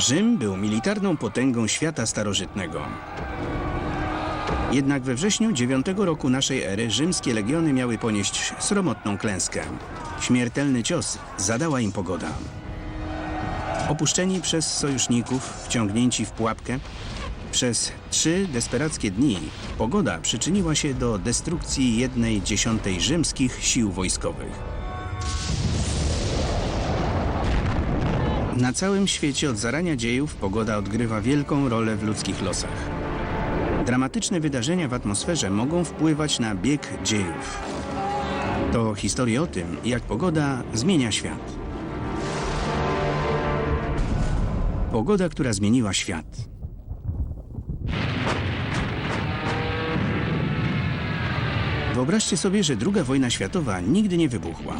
Rzym był militarną potęgą świata starożytnego. Jednak we wrześniu IX roku naszej ery rzymskie legiony miały ponieść sromotną klęskę. Śmiertelny cios zadała im pogoda. Opuszczeni przez sojuszników, wciągnięci w pułapkę, przez trzy desperackie dni pogoda przyczyniła się do destrukcji jednej dziesiątej rzymskich sił wojskowych. Na całym świecie od zarania dziejów pogoda odgrywa wielką rolę w ludzkich losach. Dramatyczne wydarzenia w atmosferze mogą wpływać na bieg dziejów. To historia o tym, jak pogoda zmienia świat. Pogoda, która zmieniła świat. Wyobraźcie sobie, że II wojna światowa nigdy nie wybuchła.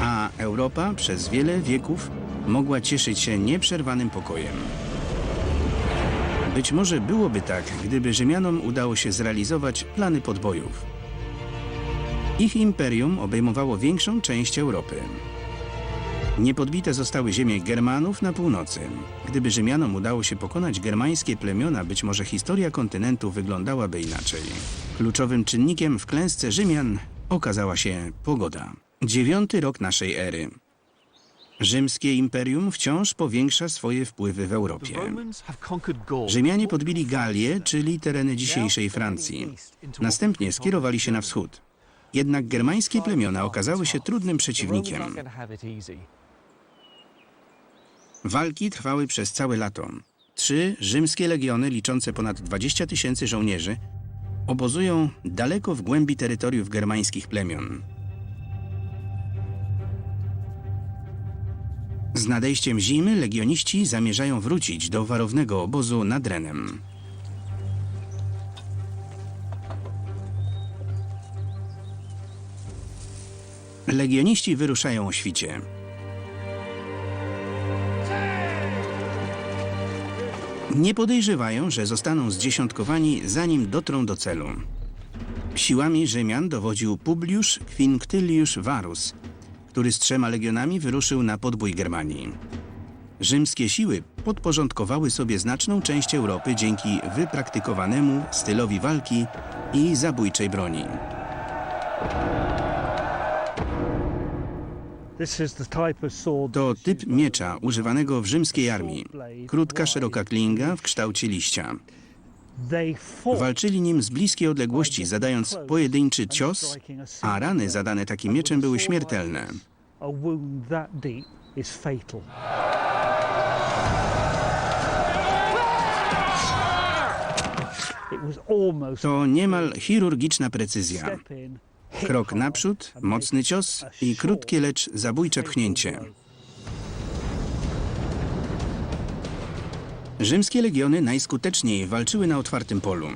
A Europa przez wiele wieków mogła cieszyć się nieprzerwanym pokojem. Być może byłoby tak, gdyby Rzymianom udało się zrealizować plany podbojów. Ich imperium obejmowało większą część Europy. Niepodbite zostały ziemie Germanów na północy. Gdyby Rzymianom udało się pokonać germańskie plemiona, być może historia kontynentu wyglądałaby inaczej. Kluczowym czynnikiem w klęsce Rzymian okazała się pogoda. Dziewiąty rok naszej ery. Rzymskie imperium wciąż powiększa swoje wpływy w Europie. Rzymianie podbili Galię, czyli tereny dzisiejszej Francji. Następnie skierowali się na wschód. Jednak germańskie plemiona okazały się trudnym przeciwnikiem. Walki trwały przez całe lato. Trzy rzymskie legiony liczące ponad 20 tysięcy żołnierzy obozują daleko w głębi terytoriów germańskich plemion. Z nadejściem zimy legioniści zamierzają wrócić do warownego obozu nad Renem. Legioniści wyruszają o świcie. Nie podejrzewają, że zostaną zdziesiątkowani zanim dotrą do celu. Siłami Rzymian dowodził Publiusz Quinctilius Varus, który z trzema legionami wyruszył na podbój Germanii. Rzymskie siły podporządkowały sobie znaczną część Europy dzięki wypraktykowanemu stylowi walki i zabójczej broni. To typ miecza używanego w rzymskiej armii. Krótka, szeroka klinga w kształcie liścia. Walczyli nim z bliskiej odległości, zadając pojedynczy cios, a rany zadane takim mieczem były śmiertelne. To niemal chirurgiczna precyzja. Krok naprzód, mocny cios i krótkie, lecz zabójcze pchnięcie. Rzymskie legiony najskuteczniej walczyły na otwartym polu.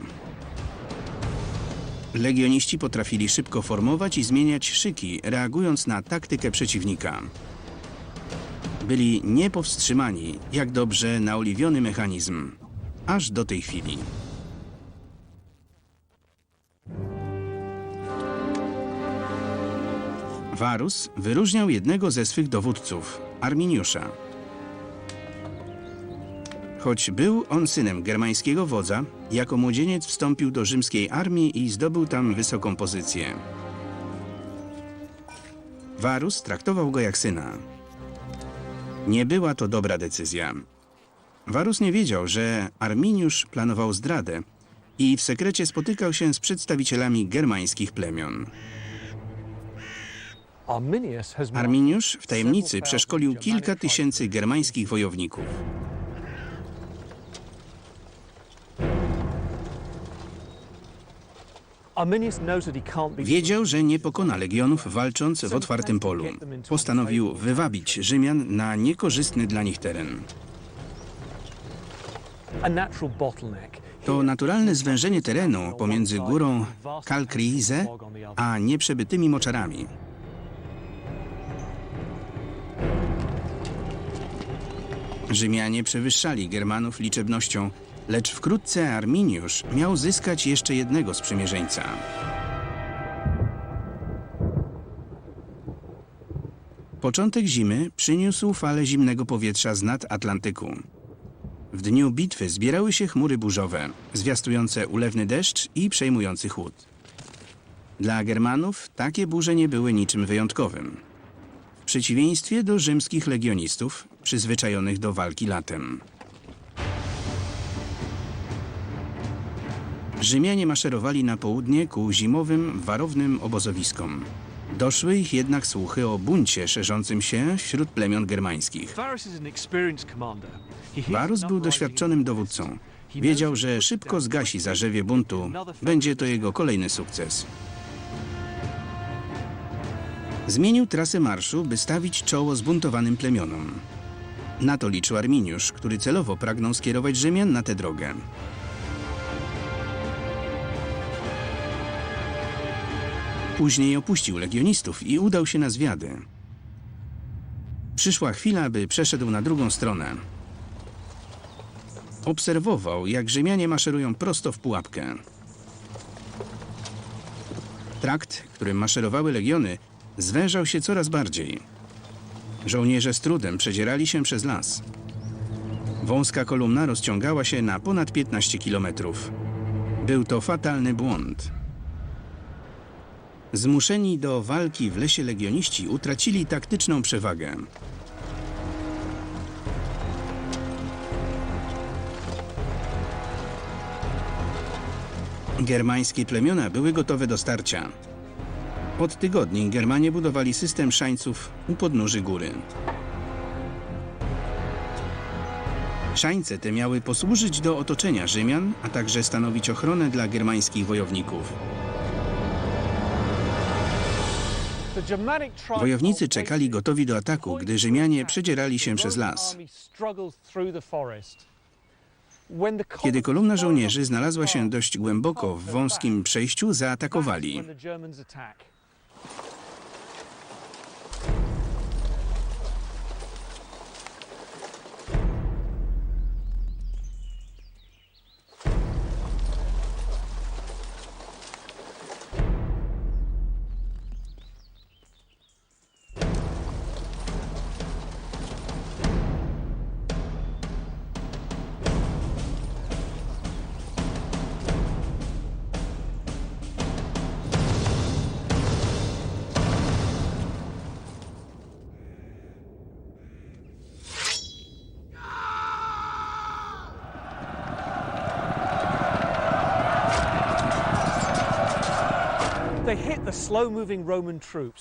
Legioniści potrafili szybko formować i zmieniać szyki, reagując na taktykę przeciwnika. Byli niepowstrzymani, jak dobrze naoliwiony mechanizm. Aż do tej chwili. Varus wyróżniał jednego ze swych dowódców, Arminiusza. Choć był on synem germańskiego wodza, jako młodzieniec wstąpił do rzymskiej armii i zdobył tam wysoką pozycję. Varus traktował go jak syna. Nie była to dobra decyzja. Varus nie wiedział, że Arminiusz planował zdradę i w sekrecie spotykał się z przedstawicielami germańskich plemion. Arminiusz w tajemnicy przeszkolił kilka tysięcy germańskich wojowników. Wiedział, że nie pokona legionów walcząc w otwartym polu. Postanowił wywabić Rzymian na niekorzystny dla nich teren. To naturalne zwężenie terenu pomiędzy górą Kalkrize a nieprzebytymi moczarami. Rzymianie przewyższali Germanów liczebnością, lecz wkrótce Arminiusz miał zyskać jeszcze jednego sprzymierzeńca. Początek zimy przyniósł falę zimnego powietrza z nad Atlantyku. W dniu bitwy zbierały się chmury burzowe, zwiastujące ulewny deszcz i przejmujący chłód. Dla Germanów takie burze nie były niczym wyjątkowym. W przeciwieństwie do rzymskich legionistów, przyzwyczajonych do walki latem. Rzymianie maszerowali na południe ku zimowym, warownym obozowiskom. Doszły ich jednak słuchy o buncie szerzącym się wśród plemion germańskich. Varus był doświadczonym dowódcą. Wiedział, że szybko zgasi zarzewie buntu. Będzie to jego kolejny sukces. Zmienił trasę marszu, by stawić czoło zbuntowanym plemionom. Na to liczył Arminiusz, który celowo pragnął skierować Rzymian na tę drogę. Później opuścił legionistów i udał się na zwiady. Przyszła chwila, by przeszedł na drugą stronę. Obserwował, jak Rzymianie maszerują prosto w pułapkę. Trakt, którym maszerowały legiony, zwężał się coraz bardziej. Żołnierze z trudem przedzierali się przez las. Wąska kolumna rozciągała się na ponad 15 kilometrów. Był to fatalny błąd. Zmuszeni do walki w lesie legioniści utracili taktyczną przewagę. Germańskie plemiona były gotowe do starcia. Od tygodni Germanie budowali system szańców u podnóży góry. Szańce te miały posłużyć do otoczenia Rzymian, a także stanowić ochronę dla germańskich wojowników. Wojownicy czekali gotowi do ataku, gdy Rzymianie przedzierali się przez las. Kiedy kolumna żołnierzy znalazła się dość głęboko w wąskim przejściu, zaatakowali.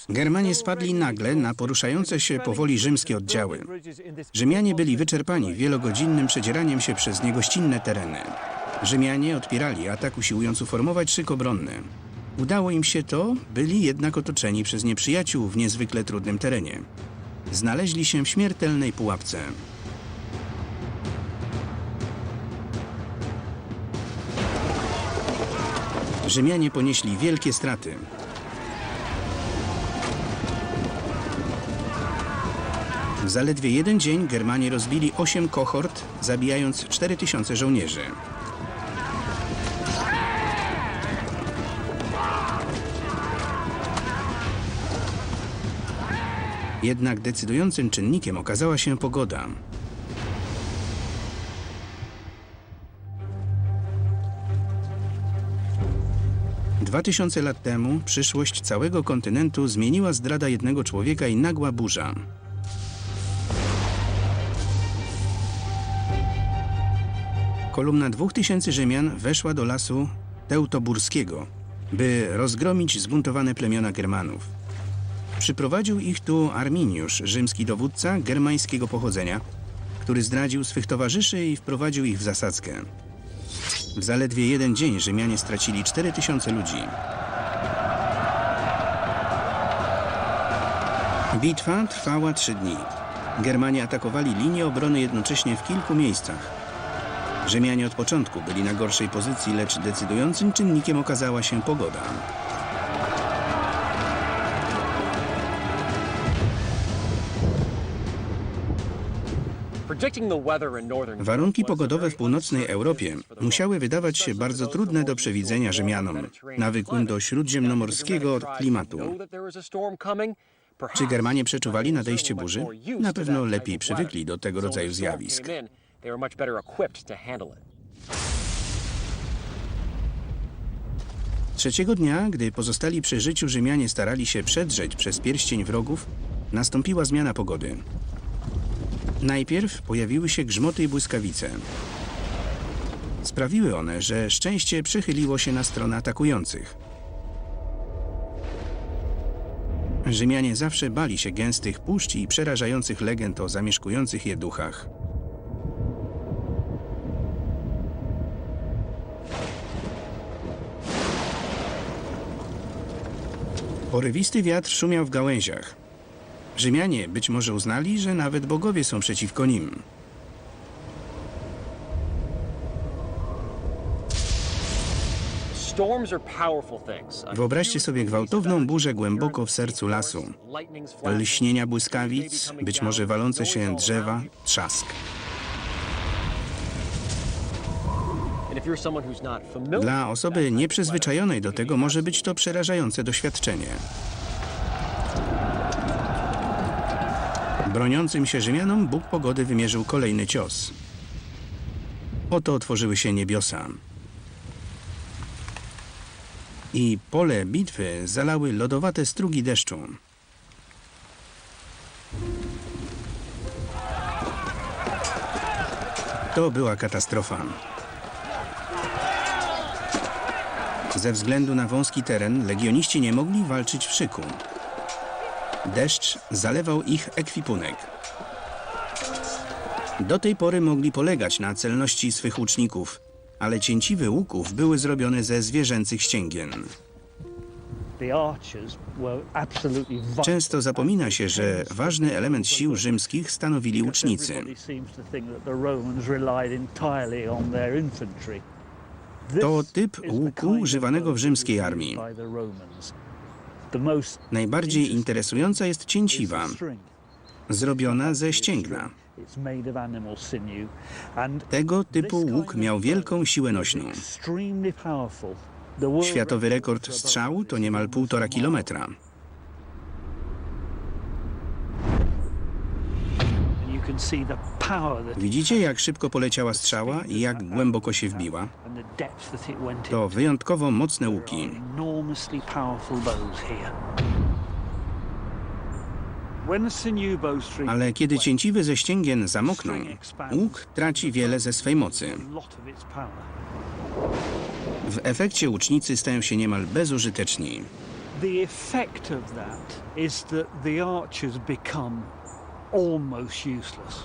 Germanie spadli nagle na poruszające się powoli rzymskie oddziały. Rzymianie byli wyczerpani wielogodzinnym przedzieraniem się przez niegościnne tereny. Rzymianie odpierali atak, usiłując uformować szyk obronny. Udało im się to, byli jednak otoczeni przez nieprzyjaciół w niezwykle trudnym terenie. Znaleźli się w śmiertelnej pułapce. Rzymianie ponieśli wielkie straty. W zaledwie jeden dzień Germanie rozbili 8 kohort, zabijając 4000 żołnierzy. Jednak decydującym czynnikiem okazała się pogoda. Dwa tysiące lat temu przyszłość całego kontynentu zmieniła zdrada jednego człowieka i nagła burza. Kolumna dwóch tysięcy Rzymian weszła do lasu Teutoburskiego, by rozgromić zbuntowane plemiona Germanów. Przyprowadził ich tu Arminiusz, rzymski dowódca germańskiego pochodzenia, który zdradził swych towarzyszy i wprowadził ich w zasadzkę. W zaledwie jeden dzień Rzymianie stracili 4000 ludzi. Bitwa trwała trzy dni. Germanie atakowali linię obrony jednocześnie w kilku miejscach. Rzymianie od początku byli na gorszej pozycji, lecz decydującym czynnikiem okazała się pogoda. Warunki pogodowe w północnej Europie musiały wydawać się bardzo trudne do przewidzenia Rzymianom, nawykłym do śródziemnomorskiego klimatu. Czy Germanie przeczuwali nadejście burzy? Na pewno lepiej przywykli do tego rodzaju zjawisk. Trzeciego dnia, gdy pozostali przy życiu Rzymianie starali się przedrzeć przez pierścień wrogów, nastąpiła zmiana pogody. Najpierw pojawiły się grzmoty i błyskawice. Sprawiły one, że szczęście przychyliło się na stronę atakujących. Rzymianie zawsze bali się gęstych puszcz i przerażających legend o zamieszkujących je duchach. Porywisty wiatr szumiał w gałęziach. Rzymianie być może uznali, że nawet bogowie są przeciwko nim. Wyobraźcie sobie gwałtowną burzę głęboko w sercu lasu. Lśnienia błyskawic, być może walące się drzewa, trzask. Dla osoby nieprzyzwyczajonej do tego może być to przerażające doświadczenie. Broniącym się Rzymianom Bóg pogody wymierzył kolejny cios. Oto otworzyły się niebiosa. I pole bitwy zalały lodowate strugi deszczu. To była katastrofa. Ze względu na wąski teren legioniści nie mogli walczyć w szyku. Deszcz zalewał ich ekwipunek. Do tej pory mogli polegać na celności swych łuczników, ale cięciwy łuków były zrobione ze zwierzęcych ścięgien. Często zapomina się, że ważny element sił rzymskich stanowili łucznicy. To typ łuku używanego w rzymskiej armii. Najbardziej interesująca jest cięciwa, zrobiona ze ścięgna. Tego typu łuk miał wielką siłę nośną. Światowy rekord strzału to niemal półtora kilometra. Widzicie, jak szybko poleciała strzała i jak głęboko się wbiła? To wyjątkowo mocne łuki. Ale kiedy cięciwy ze ścięgien zamokną, łuk traci wiele ze swej mocy. W efekcie łucznicy stają się niemal bezużyteczni. The effect of that is that the archers become almost useless.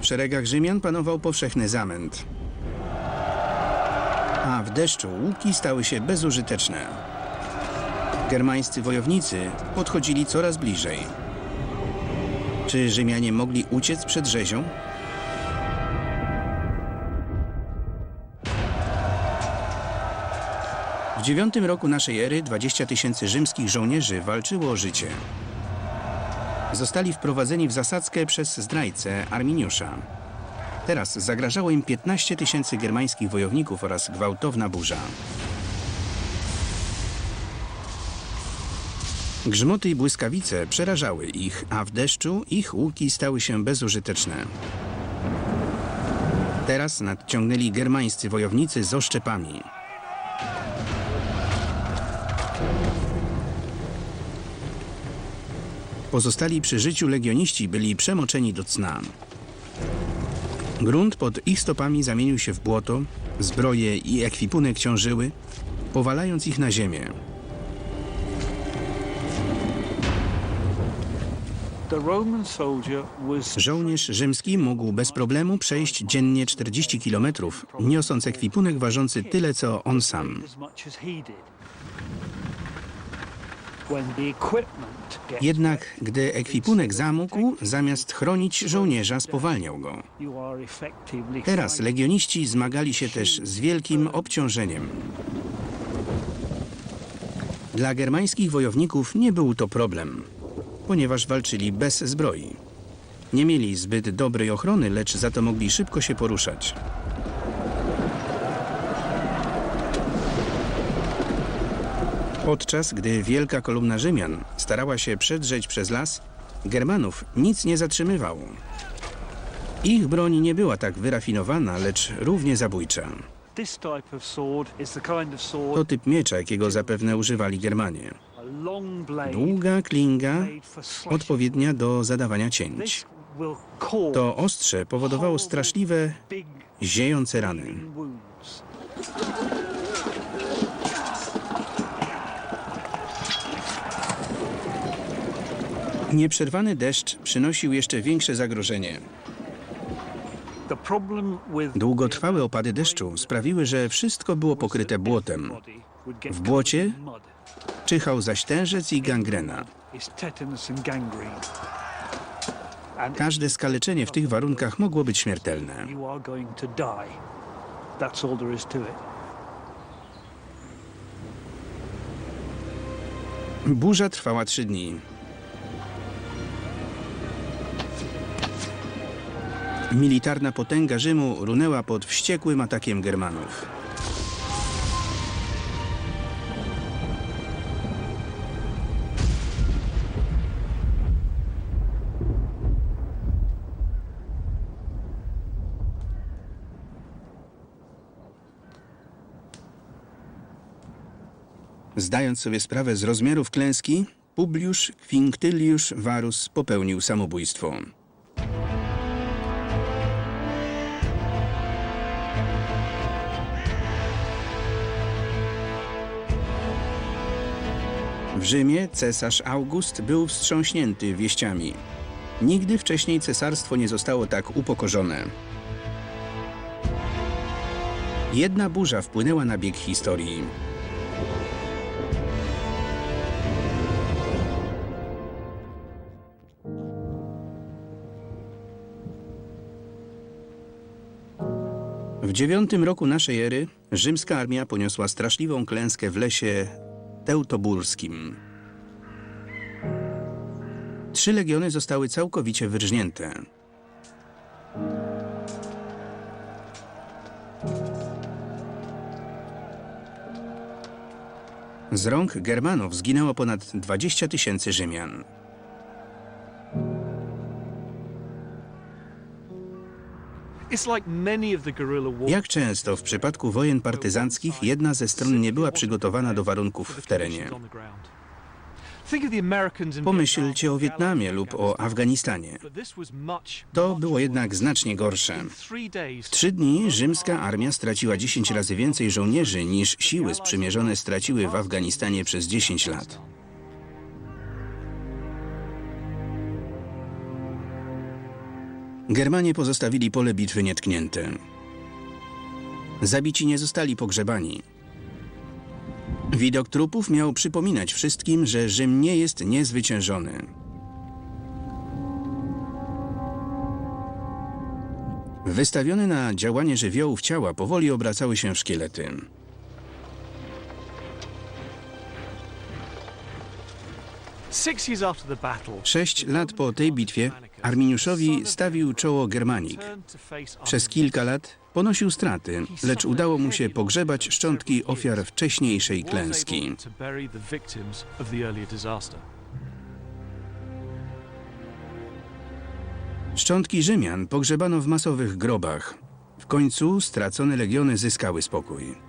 W szeregach Rzymian panował powszechny zamęt. A w deszczu łuki stały się bezużyteczne. Germańscy wojownicy podchodzili coraz bliżej. Czy Rzymianie mogli uciec przed rzezią? W dziewiątym roku naszej ery 20 tysięcy rzymskich żołnierzy walczyło o życie. Zostali wprowadzeni w zasadzkę przez zdrajcę Arminiusza. Teraz zagrażało im 15 tysięcy germańskich wojowników oraz gwałtowna burza. Grzmoty i błyskawice przerażały ich, a w deszczu ich łuki stały się bezużyteczne. Teraz nadciągnęli germańscy wojownicy z oszczepami. Pozostali przy życiu legioniści byli przemoczeni do cna. Grunt pod ich stopami zamienił się w błoto, zbroje i ekwipunek ciążyły, powalając ich na ziemię. Żołnierz rzymski mógł bez problemu przejść dziennie 40 kilometrów, niosąc ekwipunek ważący tyle co on sam. Jednak gdy ekwipunek zamógł, zamiast chronić żołnierza, spowalniał go. Teraz legioniści zmagali się też z wielkim obciążeniem. Dla germańskich wojowników nie był to problem, ponieważ walczyli bez zbroi. Nie mieli zbyt dobrej ochrony, lecz za to mogli szybko się poruszać. Podczas gdy wielka kolumna Rzymian starała się przedrzeć przez las, Germanów nic nie zatrzymywało. Ich broń nie była tak wyrafinowana, lecz równie zabójcza. To typ miecza, jakiego zapewne używali Germanie. Długa klinga, odpowiednia do zadawania cięć. To ostrze powodowało straszliwe, ziejące rany. Nieprzerwany deszcz przynosił jeszcze większe zagrożenie. Długotrwałe opady deszczu sprawiły, że wszystko było pokryte błotem. W błocie czyhał zaś tężec i gangrena. Każde skaleczenie w tych warunkach mogło być śmiertelne. Burza trwała trzy dni. Militarna potęga Rzymu runęła pod wściekłym atakiem Germanów. Zdając sobie sprawę z rozmiarów klęski, Publiusz Quinctilius Varus popełnił samobójstwo. Rzymie cesarz August był wstrząśnięty wieściami. Nigdy wcześniej cesarstwo nie zostało tak upokorzone. Jedna burza wpłynęła na bieg historii. W dziewiątym roku naszej ery rzymska armia poniosła straszliwą klęskę w lesie teutoburskim. Trzy legiony zostały całkowicie wyrżnięte. Z rąk Germanów zginęło ponad 20 tysięcy Rzymian. Jak często w przypadku wojen partyzanckich jedna ze stron nie była przygotowana do warunków w terenie. Pomyślcie o Wietnamie lub o Afganistanie. To było jednak znacznie gorsze. W trzy dni rzymska armia straciła 10 razy więcej żołnierzy niż siły sprzymierzone straciły w Afganistanie przez 10 lat. Germanie pozostawili pole bitwy nietknięte. Zabici nie zostali pogrzebani. Widok trupów miał przypominać wszystkim, że Rzym nie jest niezwyciężony. Wystawione na działanie żywiołów ciała powoli obracały się w szkielety. Sześć lat po tej bitwie Arminiuszowi stawił czoło Germanik. Przez kilka lat ponosił straty, lecz udało mu się pogrzebać szczątki ofiar wcześniejszej klęski. Szczątki Rzymian pogrzebano w masowych grobach. W końcu stracone legiony zyskały spokój.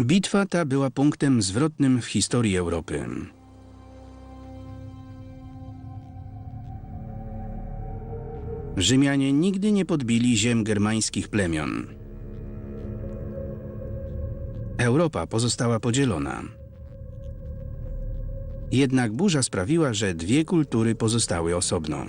Bitwa ta była punktem zwrotnym w historii Europy. Rzymianie nigdy nie podbili ziem germańskich plemion. Europa pozostała podzielona. Jednak burza sprawiła, że dwie kultury pozostały osobno.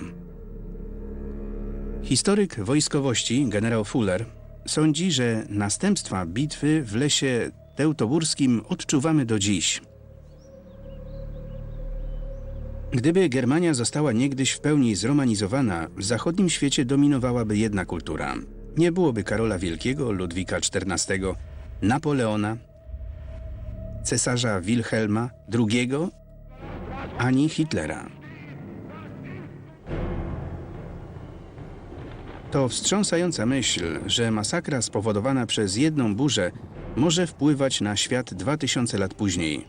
Historyk wojskowości generał Fuller sądzi, że następstwa bitwy w lesie teutoburskim odczuwamy do dziś. Gdyby Germania została niegdyś w pełni zromanizowana, w zachodnim świecie dominowałaby jedna kultura. Nie byłoby Karola Wielkiego, Ludwika XIV, Napoleona, cesarza Wilhelma II ani Hitlera. To wstrząsająca myśl, że masakra spowodowana przez jedną burzę może wpływać na świat 2000 lat później,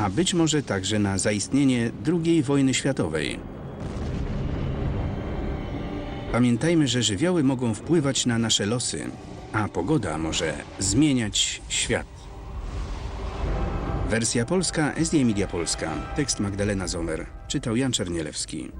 a być może także na zaistnienie II wojny światowej. Pamiętajmy, że żywioły mogą wpływać na nasze losy, a pogoda może zmieniać świat. Wersja polska, SD Media Polska. Tekst Magdalena Zomer. Czytał Jan Czernielewski.